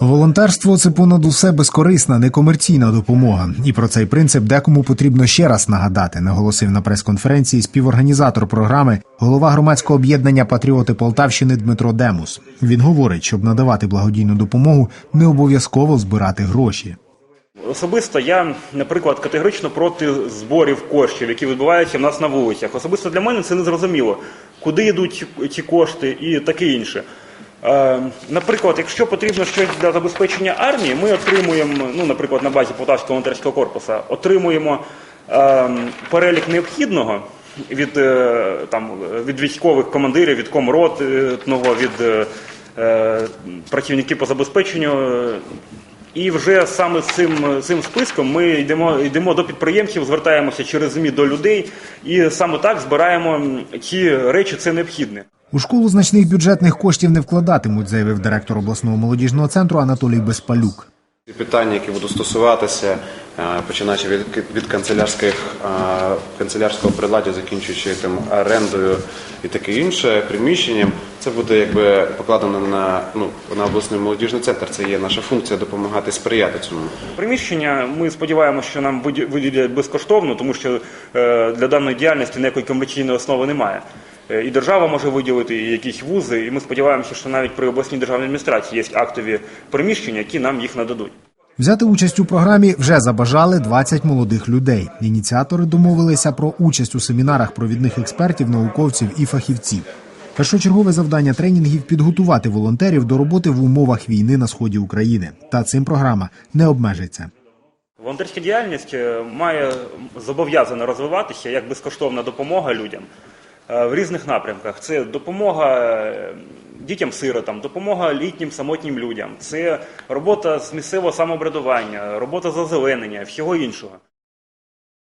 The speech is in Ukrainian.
Волонтерство це понад усе безкорисна, некомерційна допомога. І про цей принцип декому потрібно ще раз нагадати, наголосив на прес-конференції співорганізатор програми, голова громадського об'єднання Патріоти Полтавщини Дмитро Демус. Він говорить, щоб надавати благодійну допомогу, не обов'язково збирати гроші. Особисто я, наприклад, категорично проти зборів коштів, які відбуваються в нас на вулицях. Особисто для мене це не зрозуміло, куди йдуть ті кошти і таке інше. Е, наприклад, якщо потрібно щось для забезпечення армії, ми отримуємо, ну, наприклад, на базі Полтавського волонтерського корпусу, отримуємо е, перелік необхідного від, е, там, від військових командирів, від комротного, від е, е, працівників по забезпеченню. і вже саме з цим, цим списком ми йдемо, йдемо до підприємців, звертаємося через ЗМІ до людей, і саме так збираємо ті речі, це необхідне. У школу значних бюджетних коштів не вкладатимуть, заявив директор обласного молодіжного центру Анатолій Безпалюк. Питання, які будуть стосуватися, е, починаючи від, від канцелярських е, канцелярського приладдя, закінчуючи там орендою і таке інше приміщенням, це буде якби покладено на ну на обласний молодіжний центр. Це є наша функція допомагати сприяти цьому. Приміщення ми сподіваємося, що нам виді- виділять безкоштовно, тому що е, для даної діяльності ніякої комерційної основи немає. Е, І держава може виділити і якісь вузи, і ми сподіваємося, що навіть при обласній державній адміністрації є актові приміщення, які нам їх нададуть. Взяти участь у програмі вже забажали 20 молодих людей. Ініціатори домовилися про участь у семінарах провідних експертів, науковців і фахівців. Першочергове завдання тренінгів підготувати волонтерів до роботи в умовах війни на сході України. Та цим програма не обмежиться. Волонтерська діяльність е, має зобов'язано розвиватися як безкоштовна допомога людям в різних напрямках. Це допомога е, дітям-сиротам, допомога літнім самотнім людям, це робота з місцевого самоврядування, робота з озеленення, всього іншого.